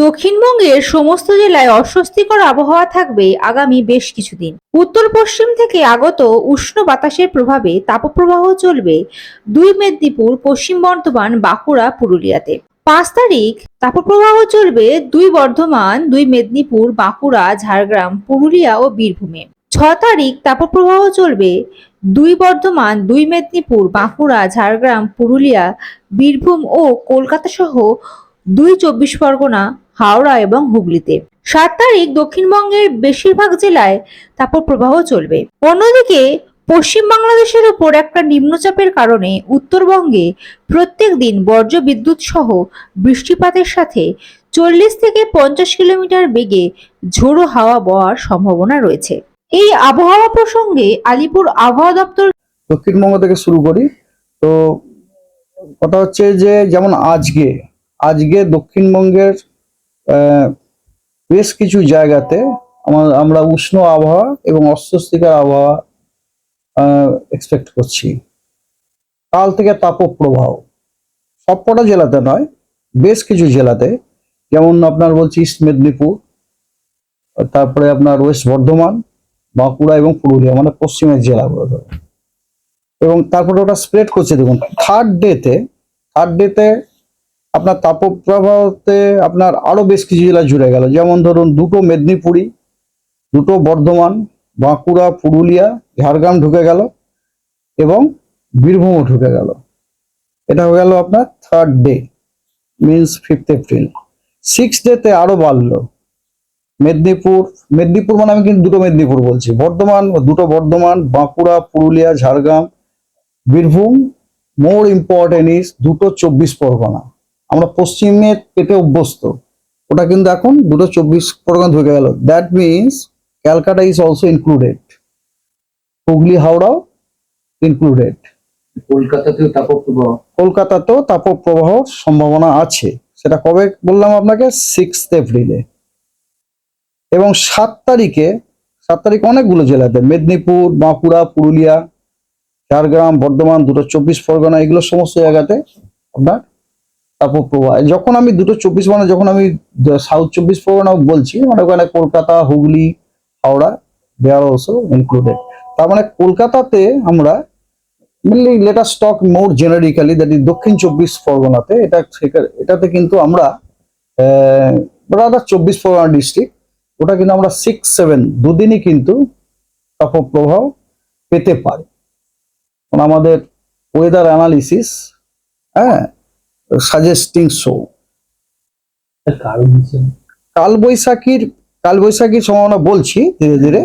দক্ষিণবঙ্গের সমস্ত জেলায় অস্বস্তিকর আবহাওয়া থাকবে আগামী বেশ কিছুদিন। উত্তর পশ্চিম থেকে আগত উষ্ণ বাতাসের প্রভাবে তাপপ্রবাহ চলবে দুই মেদিনীপুর, পশ্চিম বর্ধমান, বাঁকুড়া, পুরুলিয়াতে। পাঁচ তারিখ, তাপপ্রবাহ চলবে দুই বর্ধমান, দুই মেদিনীপুর, বাঁকুড়া, ঝাড়গ্রাম, পুরুলিয়া ও বীরভূমে। ছ তারিখ, তাপপ্রবাহ চলবে দুই বর্ধমান, দুই মেদিনীপুর, বাঁকুড়া, ঝাড়গ্রাম, পুরুলিয়া, বীরভূম ও কলকাতা সহ দুই চব্বিশ পরগনা হাওড়া এবং হুগলিতে। সাত তারিখ দক্ষিণবঙ্গের বেশিরভাগ জেলায় তাপপ্রবাহ চলবে। অন্যদিকে, পশ্চিম বাংলাদেশের ওপর একটা নিম্নচাপের কারণে উত্তরবঙ্গে প্রত্যেক দিন বর্জ্য বিদ্যুৎ সহ বৃষ্টিপাতের সাথে চল্লিশ থেকে পঞ্চাশ কিলোমিটার বেগে ঝোড়ো হাওয়া বওয়ার সম্ভাবনা রয়েছে। এই আবহাওয়া প্রসঙ্গে আলিপুর আবহাওয়া দপ্তর দক্ষিণবঙ্গ থেকে শুরু করি। তো কথা হচ্ছে যে, যেমন আজকে আজকে দক্ষিণবঙ্গের বেশ কিছু জায়গাতে আমা- আমরা উষ্ণ আবহাওয়া এবং অস্বস্তিকর আবহাওয়া এক্সপেক্ট করছি। কাল থেকে তাপপ্রবাহ। সবকটা জেলাতে নয়, বেশ কিছু জেলাতে। যেমন আপনার বলছি ইস্ট মেদিনীপুর তারপরে আপনার ওয়েস্ট বর্ধমান বাঁকুড়া এবং পুরুলিয়া মানে পশ্চিমের জেলাগুলো ধরো এবং তারপরে ওটা স্প্রেড করছে, দেখুন থার্ড ডেতে থার্ড ডেতে আপনার তাপপ্রবাহতে আপনার আরও বেশ কিছু জেলা জুড়ে গেল। যেমন ধরুন দুটো মেদিনীপুরি, দুটো বর্ধমান, বাঁকুড়া, পুরুলিয়া, ঝাড়গ্রাম ঢুকে গেল এবং বীরভূমও ঢুকে গেল। এটা হয়ে গেল আপনার third day means fifth April six ডেতে আরও বাড়লো। মেদিনীপুর মেদিনীপুর মানে আমি কিন্তু দুটো মেদিনীপুর বলছি। বর্ধমান, দুটো Bardhaman, Bankura, Purulia, Jhargram, Birbhum more important is দুটো চব্বিশ পরগনা। আমরা পশ্চিমে পেতে অভ্যস্ত। ওটা কিন্তু এখন দুটো চব্বিশ পরগনা ঢুকে গেল। That means Calcutta is also included Hooghly হাওড়াও included কলকাতাতেও তাপপ্রবাহ। কলকাতাতেও তাপপ্রবাহ সম্ভাবনা আছে। সেটা কবে বললাম আপনাকে? সিক্স এপ্রিলে এবং সাত তারিখে সাত তারিখ অনেকগুলো জেলাতে মেদিনীপুর বাঁকুড়া পুরুলিয়া ঝাড়গ্রাম বর্ধমান দুটো চব্বিশ পরগনা এগুলো সমস্ত জায়গাতে আপনার তাপপ্রবাহ যখন আমি দুটো চব্বিশ পরগনা যখন আমি সাউথ চব্বিশ পরগনা বলছি মানে ওখানে কলকাতা, হুগলি, হাওড়া আর অলসো ইনক্লুডেড তার মানে কলকাতাতে আমরা mainly letter stock more generically that is দক্ষিণ চব্বিশ পরগনাতে। এটা এটাতে কিন্তু আমরা রাদার চব্বিশ পরগনা ডিস্ট্রিক্ট ওটা কিন্তু আমরা সিক্স সেভেন দুদিনই কিন্তু তাপপ্রবাহ পেতে পারি। কারণ আমাদের ওয়েদার অ্যানালিসিস হ্যাঁ সাজেস্টিং শো তার কারণ হিসেবে কাল বৈশাখীর কাল বৈশাখীর সম্ভাবনা বলছি ধীরে ধীরে।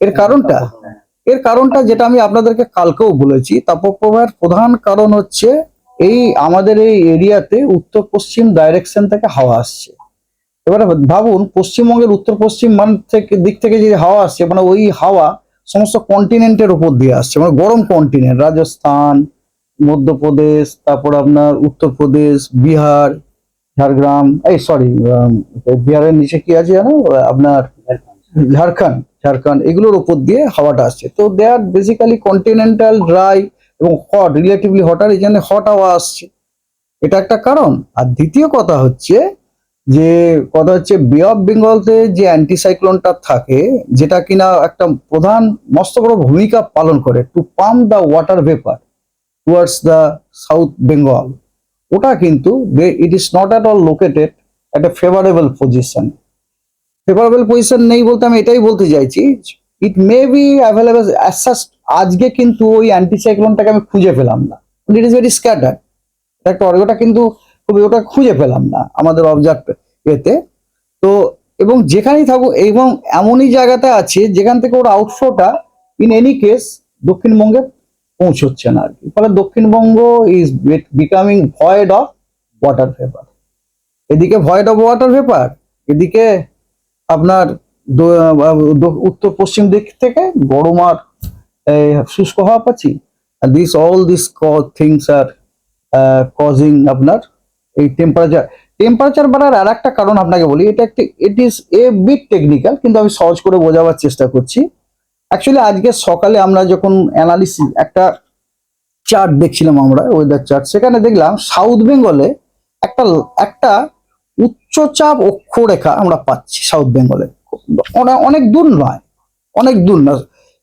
এর কারণটা? এর কারণটা যেটা আমি আপনাদেরকে কালকেও বলেছি তাপপ্রবাহের প্রধান কারণ হচ্ছে এই আমাদের এই এরিয়াতে উত্তর পশ্চিম ডাইরেকশন থেকে হাওয়া আসছে। এবারে ভাবুন পশ্চিমবঙ্গের উত্তর পশ্চিম মান থেকে দিক থেকে যে হাওয়া আসছে মানে ওই হাওয়া সমস্ত কন্টিনেন্টের উপর দিয়ে আসছে মানে গরম কন্টিনেন্ট রাজস্থান মধ্যপ্রদেশ, তারপর আপনার উত্তরপ্রদেশ, বিহার, ঝাড়গ্রাম, এই সরি বিহারের নিচে কি আছে জানো? আপনার ঝাড়খণ্ড ঝাড়খণ্ড, এগুলোর উপর দিয়ে হাওয়াটা আসছে। তো they are basically continental dry এবং হট রিলেটিভলি হট আর জন্য হট হাওয়া আসছে। এটা একটা কারণ। আর দ্বিতীয় কথা হচ্ছে যে, কথা হচ্ছে বে অফ বেঙ্গলতে যে অ্যান্টিসাইক্লোনটা থাকে, যেটা কিনা একটা প্রধান, মস্ত বড় ভূমিকা পালন করে to pump the water vapour towards the south Bengal ওটা কিন্তু it is not at all located at a favourable position favourable position নেই বলতে আমি এটাই বলতে চাইছি ইট মে বি অ্যাভেলেবল আজকে কিন্তু ওই অ্যান্টিসাইক্লোনটাকে আমি খুঁজে পেলাম না। ইট ইজ ভেরি স্ক্যাটার একটা ওটা কিন্তু খুবই, ওটা খুঁজে পেলাম না আমাদের অবজার্ভ এতে। তো, এবং যেখানেই থাকুক, এবং এমনই জায়গাতে আছে, যেখান থেকে ওর আউটফ্লোটা ইন এনি কেস দক্ষিণবঙ্গে পৌঁছচ্ছে না আর কি। ফলে Dakshinbanga is becoming void of water vapour এদিকে ভয়েড অফ ওয়াটার ভেপার এদিকে আপনার উত্তর পশ্চিম দিক থেকে গরম আর শুষ্ক হওয়া পাচ্ছি। This all this things are causing আপনার এই টেম্পারেচার টেম্পারেচার বাড়ার আর একটা কারণ আপনাকে বলি, এটা একটি it is a bit technical কিন্তু আমি সহজ করে বোঝাবার চেষ্টা করছি। অ্যাকচুয়ালি আজকে সকালে আমরা যখন অ্যানালিসিস একটা চার্ট দেখছিলাম আমরা ওয়েদার চার্ট সেখানে দেখলাম সাউথ বেঙ্গলে একটা একটা উচ্চচাপ অক্ষরেখা আমরা পাচ্ছি সাউথ বেঙ্গলে অনে- অনেক দূর নয়, অনেক দূর না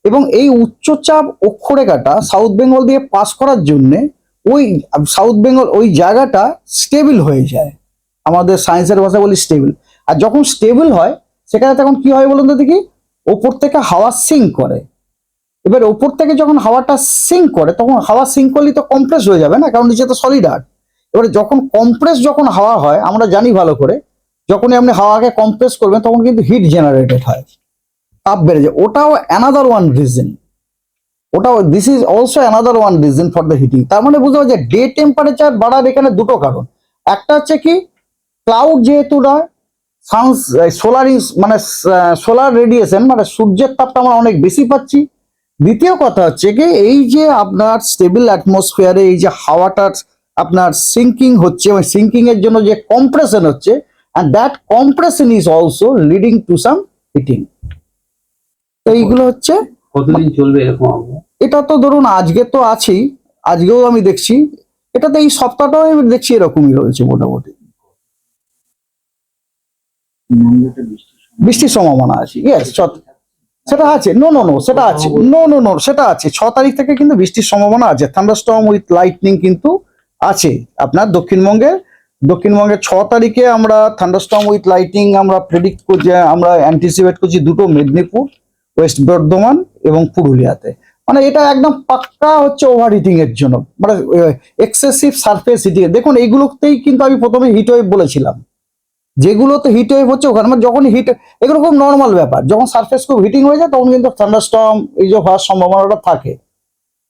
এবং এই উচ্চচাপ অক্ষরেখাটা সাউথ বেঙ্গল দিয়ে পাস করার জন্য ওই সাউথ বেঙ্গল ওই জায়গাটা স্টেবল হয়ে যায়। আমাদের সায়েন্সের ভাষা বলি স্টেবল আর যখন স্টেবল হয়, সেখানে তখন কি হয় বলুন তো দেখি? ওপর থেকে হাওয়া সিঙ্ক করে। এবার ওপর থেকে যখন হাওয়াটা সিঙ্ক করে, তখন হাওয়া সিঙ্ক করলে তো কম্প্রেস হয়ে যাবে না? কারণ নিচে তো সলিড আর্ট এবারে যখন কম্প্রেস যখন হাওয়া হয়, আমরা জানি ভালো করে, যখনই আপনি হাওয়াকে কম্প্রেস করবেন, তখন কিন্তু হিট জেনারেটেড হয়। তাপ বেড়ে যায়। ওটাও অ্যানাদার ওয়ান রিজন ওটাও this is also another one reason for the heating তার মানে বুঝতে পারছি ডে টেম্পারেচার বাড়ার এখানে দুটো কারণ। একটা হচ্ছে কি ক্লাউড যেহেতু নয় সানস সোলার মানে সোলার রেডিয়েশন মানে সূর্যের তাপটা আমরা অনেক বেশি পাচ্ছি। দ্বিতীয় কথা হচ্ছে কি এই যে আপনার স্টেবল অ্যাটমসফিয়ারে এই যে হাওয়াটা আপনার সিঙ্কিং হচ্ছে এবং সিঙ্কিং এর জন্য যে কম্প্রেশন হচ্ছে and that compression is also leading to some heating তো এইগুলো হচ্ছে কতদিন চলবে এরকম এটা তো ধরুন আজকে তো আছেই আজকেও আমি দেখছি এটাতে এই সপ্তাহটাও আমি দেখছি এরকমই রয়েছে মোটামুটি। বৃষ্টির সম্ভাবনা আছে ইয়েস সেটা আছে। নো নো নো সেটা আছে। নো নো নো সেটা আছে। ছ তারিখ থেকে কিন্তু বৃষ্টির সম্ভাবনা আছে। থান্ডারস্টর্ম উইথ লাইটনিং কিন্তু আছে। আপনার দক্ষিণবঙ্গে দক্ষিণবঙ্গের ছ তারিখে আমরা থান্ডারস্টর্ম উইথ লাইটিং আমরা প্রেডিক্ট করছি আমরা অ্যান্টিসিপেট করছি দুটো মেদিনীপুর ওয়েস্ট বর্ধমান এবং পুরুলিয়াতে। মানে এটা একদম পাক্কা হচ্ছে ওভার হিটিং এর জন্য। মানে এক্সেসিভ সারফেস হিটিং দেখুন এইগুলোতেই কিন্তু আমি প্রথমে হিট ওয়েভ বলেছিলাম। যেগুলোতে হিট ওয়েভ হচ্ছে ওখানে মানে যখন হিট এগুলো খুব নর্মাল ব্যাপার। যখন সারফেস খুব হিটিং হয়ে যায় তখন কিন্তু থান্ডারস্টর্ম এই যে হওয়ার সম্ভাবনাটা থাকে।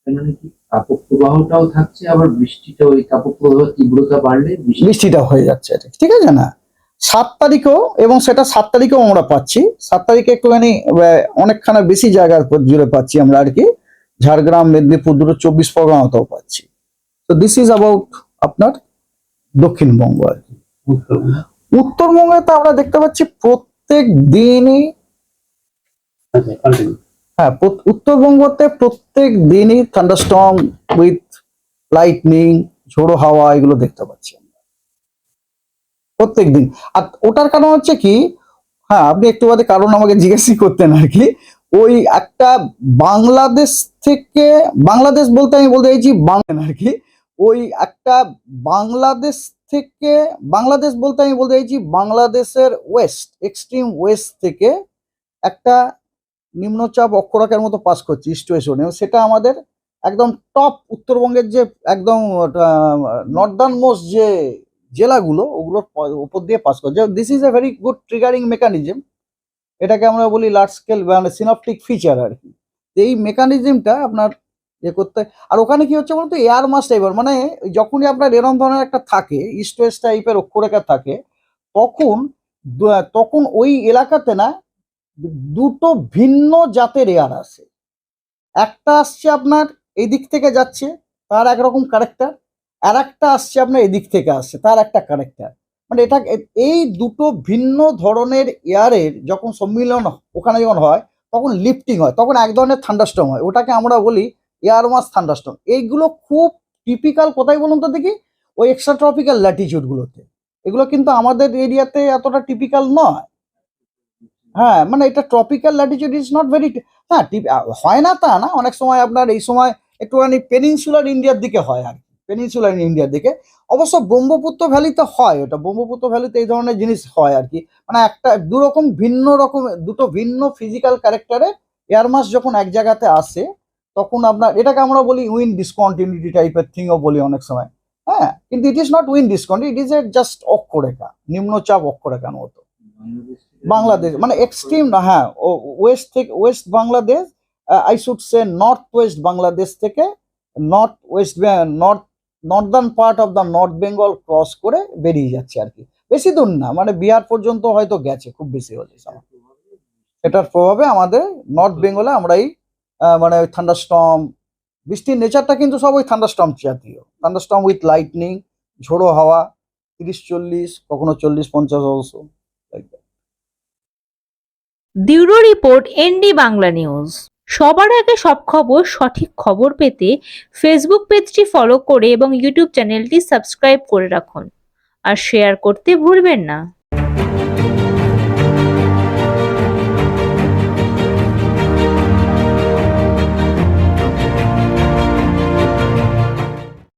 মানে তাপপ্রবাহটাও থাকছে আবার বৃষ্টিটা ওই তাপপ্রবাহ তীব্রতা বাড়লে বৃষ্টি হয়ে যাচ্ছে ঠিক আছে না? সাত তারিখেও এবং সেটা সাত তারিখেও আমরা পাচ্ছি। সাত তারিখে একটুখানি অনেকখানা বেশি জায়গার জুড়ে পাচ্ছি আমরা আর কি। ঝাড়গ্রাম মেদিনীপুর দুটো চব্বিশ পরগনাতেও পাচ্ছি। তো দিস ইজ অ্যাবাউট আপনার দক্ষিণবঙ্গ আর কি। উত্তরবঙ্গ। তো আমরা দেখতে পাচ্ছি প্রত্যেক দিনই আচ্ছা হ্যাঁ উত্তরবঙ্গতে প্রত্যেক দিনই থান্ডারস্টর্ম উইথ লাইটনিং ঝোড়ো হাওয়া এগুলো দেখতে পাচ্ছি আমরা প্রত্যেক দিন আর ওটার কারণ হচ্ছে কি হ্যাঁ আপনি একটু বাদে কারণ আমাকে জিজ্ঞাসা করতেন আর কি ওই একটা বাংলাদেশ থেকে বাংলাদেশ বলতে আমি বলতে চাইছি বাংলা আর কি ওই একটা বাংলাদেশ থেকে বাংলাদেশ বলতে আমি বলতে চাইছি বাংলাদেশের ওয়েস্ট এক্সট্রিম ওয়েস্ট থেকে একটা নিম্নচাপ অক্ষরাকের মতো পাস করছে ইস্ট ওয়েস্ট সেটা আমাদের একদম টপ উত্তরবঙ্গের যে একদম নর্দার্ন মোস্ট যে জেলাগুলো, ওগুলোর উপর দিয়ে পাস করছে। This is a very good triggering mechanism এটাকে আমরা বলি লার্জ স্কেল সিনপটিক ফিচার আর কি। এই মেকানিজমটা আপনার ইয়ে করতে। আর ওখানে কি হচ্ছে বলতো? এয়ার মাস টাইপের মানে যখনই আপনার এরম ধরনের একটা থাকে ইস্ট ওয়েস্ট টাইপের অক্ষরেখা থাকে, তখন তখন ওই এলাকাতে না দুটো ভিন্ন জাতের এয়ার আসে একটা আসছে আপনার এই দিক থেকে যাচ্ছে, তার একরকম ক্যারেক্টার আর একটা আসছে আপনার এদিক থেকে আসছে, তার একটা ক্যারেক্টার মানে এটা এই দুটো ভিন্ন ধরনের এয়ারের যখন সম্মিলন, ওখানে যখন হয়, তখন লিফটিং হয়, তখন এক ধরনের থান্ডাস্টম হয়। ওটাকে আমরা বলি এয়ার মাস থান্ডাস্টম এইগুলো খুব টিপিক্যাল কোথায় বলুন তো দেখি? ওই এক্সট্রা ট্রপিক্যাল ল্যাটিচিউডগুলোতে এগুলো কিন্তু আমাদের এরিয়াতে এতটা টিপিক্যাল নয়। হ্যাঁ মানে এটা tropical latitude is not very হ্যাঁ হয় না তা না। অনেক সময় আপনার এই সময় একটুখানি পেনিনসুলার ইন্ডিয়ার দিকে হয় আর কি। পেনিনসুলার ইন্ডিয়ার দিকে। অবশ্য ব্রহ্মপুত্র ভ্যালিতে হয় ওটা। ব্রহ্মপুত্র ভ্যালিতে এই ধরনের জিনিস হয় আর কি। মানে একটা দুরকম ভিন্ন রকম দুটো ভিন্ন ফিজিক্যাল ক্যারেক্টারে এয়ারমাস যখন এক জায়গাতে আসে তখন আপনার, এটাকে আমরা বলি উইন ডিসকন্টিনিউটি টাইপের থিংও বলি অনেক সময়। হ্যাঁ কিন্তু it is not wind discontinuity it is a just অক্ষরেখা, নিম্নচাপ অক্ষরেখার মতো। বাংলাদেশ মানে এক্সট্রিম না হ্যাঁ ওয়েস্ট থেকে west Bangladesh I should say north west Bangladesh থেকে north west north northern part of the north Bengal cross করে বেরিয়ে যাচ্ছে আর কি। বেশি দূর না মানে বিহার পর্যন্ত হয়তো গেছে, খুব বেশি হলে। এটার প্রভাবে আমাদের নর্থ বেঙ্গলে আমরা এই মানে ওই থান্ডারস্টর্ম বৃষ্টির নেচারটা কিন্তু সব ওই থান্ডারস্টর্ম জাতীয়। থান্ডারস্টর্ম উইথ লাইটনিং ঝোড়ো হাওয়া, তিরিশ চল্লিশ, কখনো চল্লিশ পঞ্চাশ অবশ্য bureau report ND Bangla news. সবার আগে সব খবর, সঠিক খবর পেতে ফেসবুক পেজটি ফলো করে এবং ইউটিউব চ্যানেলটি সাবস্ক্রাইব করে রাখুন। আর শেয়ার করতে ভুলবেন না।